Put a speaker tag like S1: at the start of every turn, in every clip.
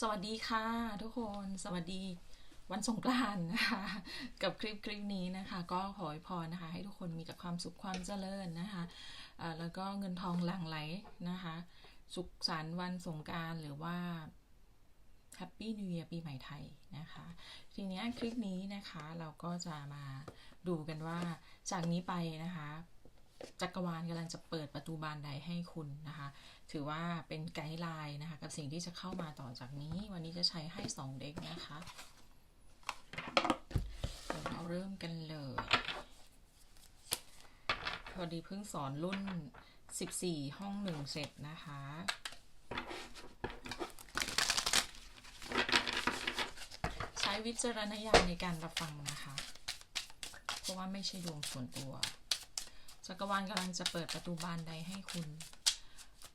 S1: สวัสดีค่ะทุกคนสวัสดีวันสงกรานต์นะคะกับคลิปคลิปนี้นะคะ ก็ขออวยพรนะคะ ให้ทุกคนมีแต่ความสุขความเจริญนะคะแล้วก็เงินทองหลั่งไหลนะคะ สุขสันต์วันสงกรารหรือว่าแฮปปี้นิว e ย r ปีใหม่ไทยนะคะ ทีนี้คลิปนี้นะคะเราก็จะมาดูกันว่าจากนี้ไปนะคะ จักรวาลกำลังจะเปิดประตูบานใดให้คุณนะคะ ถือว่าเป็นไกด์ไลน์นะคะ กับสิ่งที่จะเข้ามาต่อจากนี้ วันนี้จะใช้ให้2เด็กนะคะเดี๋ยวเราเริ่มกันเลย พอดีเพิ่งสอนรุ่น 14 ห้องหนึ่งเสร็จนะคะใช้วิจารณญาณในการรับฟังนะคะ เพราะว่าไม่ใช่ดวงส่วนตัว จักรวาลกำลังจะเปิดประตูบานใดให้คุณ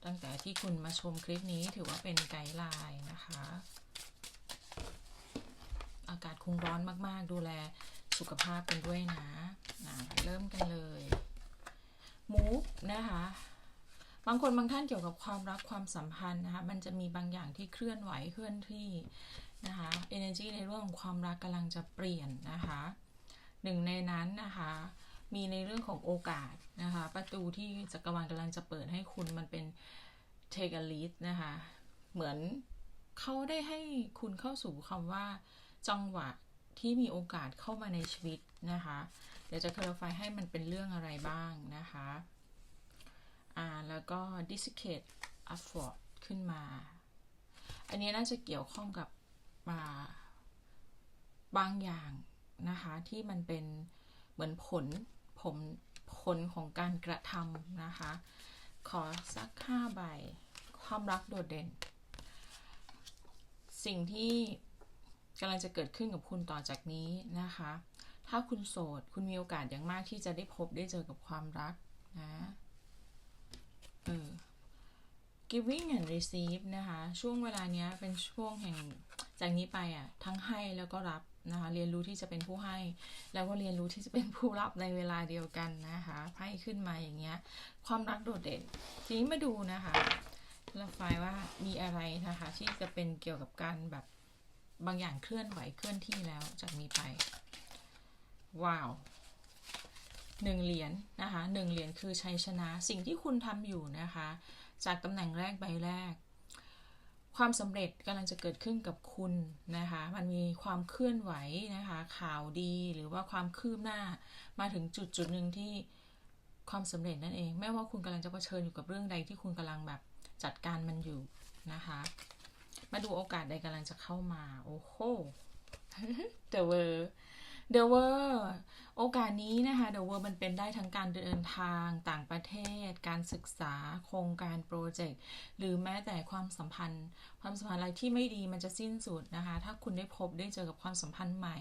S1: ตั้งแต่ที่คุณมาชมคลิปนี้ถือว่าเป็นไกด์ไลน์นะคะ อากาศคงร้อนมากๆ ดูแลสุขภาพกันด้วยนะนะเริ่มกันเลยมูฟนะคะบางคนบางท่านเกี่ยวกับความรักความสัมพันธ์นะคะมันจะมีบางอย่างที่เคลื่อนไหวเคลื่อนที่นะคะ energy ในเรื่องของความรักกำลังจะเปลี่ยนนะคะหนึ่งในนั้นนะคะ มีในเรื่องของโอกาสนะคะ ประตูที่จักรวาลกำลังจะเปิดให้คุณมันเป็น take a lead นะคะ เหมือนเขาได้ให้คุณเข้าสู่คำว่า จังหวะที่มีโอกาสเข้ามาในชีวิตนะคะ เดี๋ยวจะ clarify ให้มันเป็นเรื่องอะไรบ้างนะคะ อ่า แล้วก็ dissecate afford ขึ้นมา อันนี้น่าจะเกี่ยวข้องกับอ่าบางอย่างนะคะ ที่มันเป็นเหมือนผล ผมผลของการกระทำนะคะ ขอสักห้าใบ ความรักโดดเด่น สิ่งที่กำลังจะเกิดขึ้นกับคุณต่อจากนี้นะคะ ถ้าคุณโสด คุณมีโอกาสอย่างมากที่จะได้พบได้เจอกับความรักนะเออ giving and receive นะคะ ช่วงเวลานี้เป็นช่วงแห่งจากนี้ไปอะ ทั้งให้แล้วก็รับนะคะเรียนรู้ที่จะเป็นผู้ให้ แล้วก็เรียนรู้ที่จะเป็นผู้รับในเวลาเดียวกันนะคะไพ่ขึ้นมาอย่างเงี้ย ความรักโดดเด่น ทีนี้มาดูนะคะเราไฟล์ว่ามีอะไรนะคะ ที่จะเป็นเกี่ยวกับการแบบบางอย่างเคลื่อนไหวเคลื่อนที่แล้วจากนี้ไป ว้าวหนึ่งเหรียญนะคะหนึ่งเหรียญคือชัยชนะสิ่งที่คุณทำอยู่นะคะ จากตำแหน่งแรกใบแรก ความสำเร็จกำลังจะเกิดขึ้นกับคุณนะคะ มันมีความเคลื่อนไหวนะคะ ข่าวดีหรือว่าความคืบหน้า มาถึงจุดจุดหนึ่งที่ความสำเร็จนั่นเองไม่ว่าคุณกำลังจะเผชิญอยู่กับเรื่องใดที่คุณกำลังแบบจัดการมันอยู่นะคะ มาดูโอกาสใดกำลังจะเข้ามา โอ้โหเดอะเวอร์ เดอะเวอร์โอกาสนี้นะคะเดอะเวอร์มันเป็นได้ทั้งการเดินทางต่างประเทศ การศึกษาโครงการโปรเจกต์หรือแม้แต่ความสัมพันธ์ ความสัมพันธ์อะไรที่ไม่ดีมันจะสิ้นสุดนะคะ ถ้าคุณได้พบได้เจอกับความสัมพันธ์ใหม่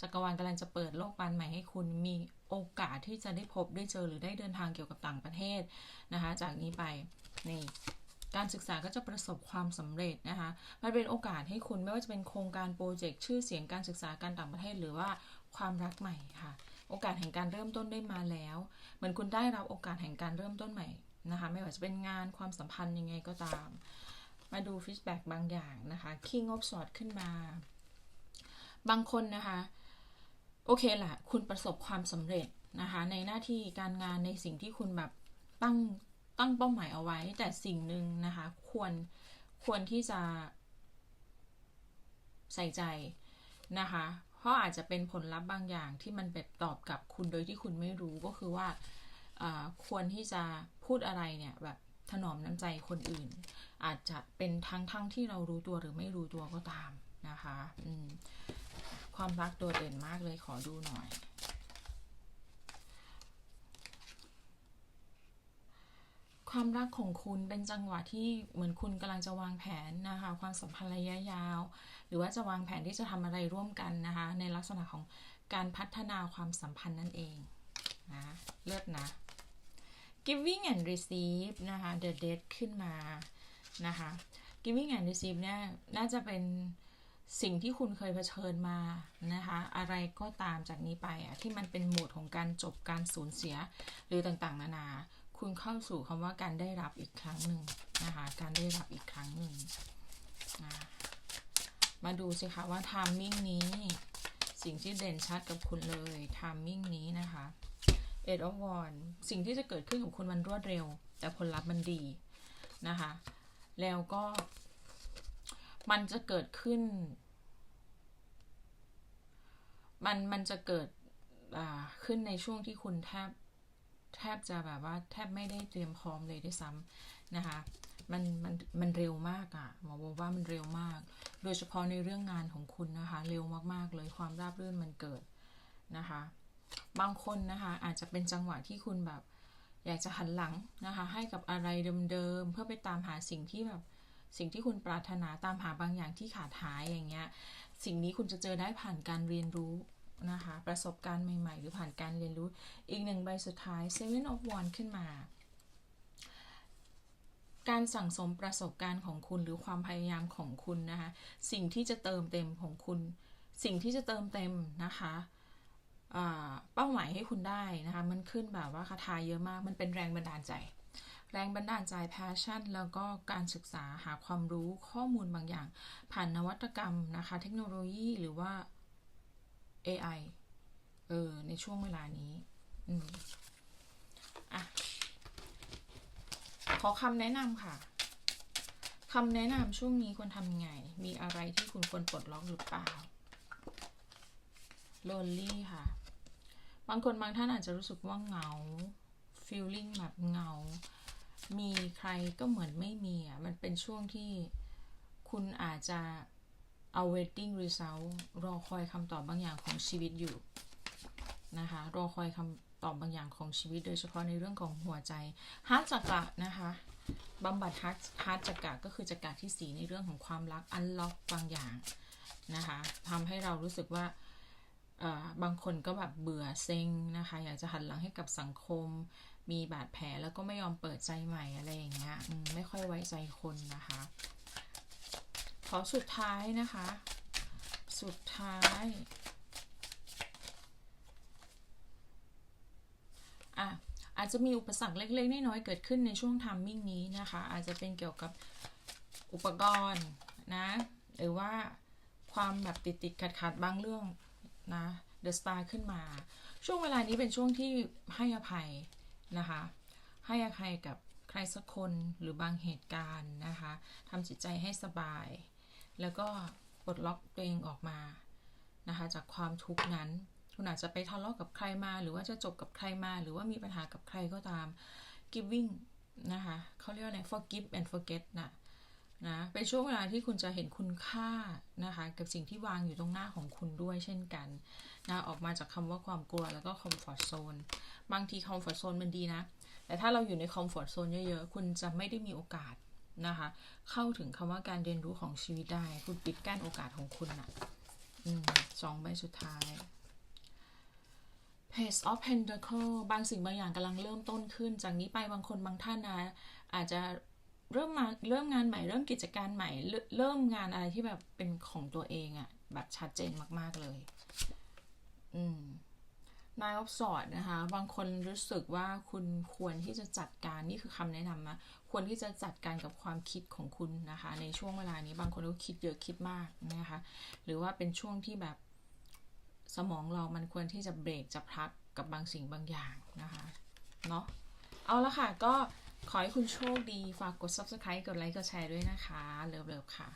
S1: จักรวาลกำลังจะเปิดโลกบานใหม่ให้คุณมีโอกาสที่จะได้พบได้เจอหรือได้เดินทางเกี่ยวกับต่างประเทศนะคะ จากนี้ไปนี่การศึกษาก็จะประสบความสำเร็จนะคะ มันเป็นโอกาสให้คุณไม่ว่าจะเป็นโครงการโปรเจกต์ชื่อเสียงการศึกษาการต่างประเทศหรือว่า ความรักใหม่ค่ะ โอกาสแห่งการเริ่มต้นได้มาแล้ว เหมือนคุณได้รับโอกาสแห่งการเริ่มต้นใหม่นะคะ ไม่ว่าจะเป็นงานความสัมพันธ์ยังไงก็ตาม มาดูฟีดแบ็กบางอย่างนะคะ King of Swords ขึ้นมา บางคนนะคะ โอเคแหละคุณประสบความสำเร็จนะคะ ในหน้าที่การงานในสิ่งที่คุณแบบตั้งตั้งเป้าหมายเอาไว้ แต่สิ่งหนึ่งนะคะ ควรควรที่จะใส่ใจนะคะ ราะอาจจะเป็นผลลัพธ์บางอย่างที่มันแบบตอบกับคุณโดยที่คุณไม่รู้ก็คือว่าควรที่จะพูดอะไรเนี่ยแบบถนอมน้ำใจคนอื่น อาจจะเป็นทั้งทั้งที่เรารู้ตัวหรือไม่รู้ตัวก็ตามนะคะความรักโดดเด่นมากเลยขอดูหน่อย ความรักของคุณเป็นจังหวะที่เหมือนคุณกำลังจะวางแผนนะคะ ความสัมพันธ์ระยะยาว หรือว่าจะวางแผนที่จะทำอะไรร่วมกันนะคะ ในลักษณะของการพัฒนาความสัมพันธ์นั่นเองนะเลิศนะ giving and receive นะคะ the dead ขึ้นมานะคะ giving and receive เนี่ยน่าจะเป็นสิ่งที่คุณเคยเผชิญมานะคะ อะไรก็ตามจากนี้ไปอะที่มันเป็นโหมดของการจบการสูญเสียหรือต่างๆ นานา คุณเข้าสู่คำว่าการได้รับอีกครั้งหนึ่งนะคะ การได้รับอีกครั้งหนึ่งนะมาดูสิคะว่าทามมิ่งนี้ สิ่งที่เด่นชัดกับคุณเลยทามมิ่งนี้นะคะเอ็ดออฟวอนสิ่งที่จะเกิดขึ้นกับคุณมันรวดเร็ว แต่ผลลัพธ์มันดีนะคะ แล้วก็ มันจะเกิดขึ้น มันมันจะเกิดขึ้นในช่วงที่คุณแทบ แทบจะแบบว่าแทบไม่ได้เตรียมพร้อมเลยด้วยซ้ำนะคะ มันมันมันเร็วมากอะ่ะหมอบอกว่ามันเร็วมาก โดยเฉพาะในเรื่องงานของคุณนะคะ เร็วมากๆเลยความราบรื่นมันเกิดนะคะ บางคนนะคะอาจจะเป็นจังหวะที่คุณแบบ อยากจะหันหลังนะคะ ให้กับอะไรเดิมๆเพื่อไปตามหาสิ่งที่แบบสิ่งที่คุณปรารถนาตามหาบางอย่างที่ขาดหายอย่างเงี้ย สิ่งนี้คุณจะเจอได้ผ่านการเรียนรู้ นะคะ ประสบการณ์ใหม่ ๆ หรือผ่านการเรียนรู้ อีกหนึ่งใบสุดท้าย Seven of Wands ขึ้นมา การสั่งสมประสบการณ์ของคุณหรือความพยายามของคุณนะคะ สิ่งที่จะเติมเต็มของคุณ สิ่งที่จะเติมเต็มนะคะเป้าหมายให้คุณได้นะคะ มันขึ้นแบบว่าคาถาเยอะมาก มันเป็นแรงบันดาลใจ แรงบันดาลใจ passion แล้วก็การศึกษาหาความรู้ข้อมูลบางอย่าง ผ่านนวัตกรรมนะคะ เทคโนโลยีหรือว่า AI เออ ในช่วงเวลานี้ อืมอะ ขอคำแนะนำค่ะคำแนะนำช่วงนี้ควรทำยังไง มีอะไรที่คุณควรปลดล็อกหรือเปล่า lonely ค่ะ บางคนบางท่านอาจจะรู้สึกว่าเหงา feeling แบบเหงา มีใครก็เหมือนไม่มีอะ มันเป็นช่วงที่คุณอาจจะ เอา waiting result รอคอยคำตอบบางอย่างของชีวิตอยู่นะคะ รอคอยคำตอบบางอย่างของชีวิต โดยเฉพาะในเรื่องของหัวใจฮาร์ดจักระนะคะบำบัดฮาร์ดฮาร์ดจักระก็คือจักระที่สีในเรื่องของความรักอันล็อกบางอย่างนะคะทำให้เรารู้สึกว่าบางคนก็แบบเบื่อเซ็งนะคะ อยากจะหันหลังให้กับสังคม มีบาดแผลแล้วก็ไม่ยอมเปิดใจใหม่อะไรอย่างเงี้ยไม่ค่อยไว้ใจคนนะคะ ขอสุดท้ายนะคะ สุดท้ายอะอาจจะมีอุปสรรคเล็ก ๆ น้อยๆเกิดขึ้นในช่วงทัมมิ่งนี้นะคะ อาจจะเป็นเกี่ยวกับอุปกรณ์นะ หรือว่าความแบบติดติดขัดขัดบางเรื่องนะเดอะสตาร์ขึ้นมา ช่วงเวลานี้เป็นช่วงที่ให้อภัยนะคะ ให้อภัยกับใครสักคนหรือบางเหตุการณ์นะคะทำจิตใจให้สบาย แล้วก็ปลดล็อกตัวเองออกมานะคะจากความทุกข์นั้น คุณอาจจะไปทะเลาะกับใครมา หรือว่าจะจบกับใครมา หรือว่ามีปัญหากับใครก็ตาม giving นะคะเขาเรียกว่าอะไร forgive and forget นะนะเป็นช่วงเวลาที่คุณจะเห็นคุณค่านะคะกับสิ่งที่วางอยู่ตรงหน้าของคุณด้วยเช่นกันนะออกมาจากคำว่าความกลัวแล้วก็ comfort zone บางที comfort zone มันดีนะ แต่ถ้าเราอยู่ใน comfort zone เยอะๆ คุณจะไม่ได้มีโอกาส นะคะ เข้าถึงคำว่าการเรียนรู้ของชีวิตได้ คุณปิดกั้นโอกาสของคุณอะอสองใบสุดท้าย Page of Pentacle บางสิ่งบางอย่างกำลังเริ่มต้นขึ้น จากนี้ไปบางคนบางท่านนะอาจจะเริ่มมาเริ่มงานใหม่เริ่มกิจการใหม่ เริ่มงานอะไรที่แบบเป็นของตัวเองอะแบบชัดเจนมาก ๆ เลย อืม นายออฟสอดนะคะ บางคนรู้สึกว่าคุณควรที่จะจัดการนี่คือคำแนะนำนะควรที่จะจัดการกับความคิดของคุณนะคะ ในช่วงเวลานี้บางคนก็คิดเยอะคิดมากนะคะ หรือว่าเป็นช่วงที่แบบสมองเรามันควรที่จะเบรกจะพักกับบางสิ่งบางอย่างนะคะเนาะเอาละค่ะ ก็ขอให้คุณโชคดีฝากกด subscribe กดไลค์กดแชร์ด้วยนะคะเลิฟๆค่ะ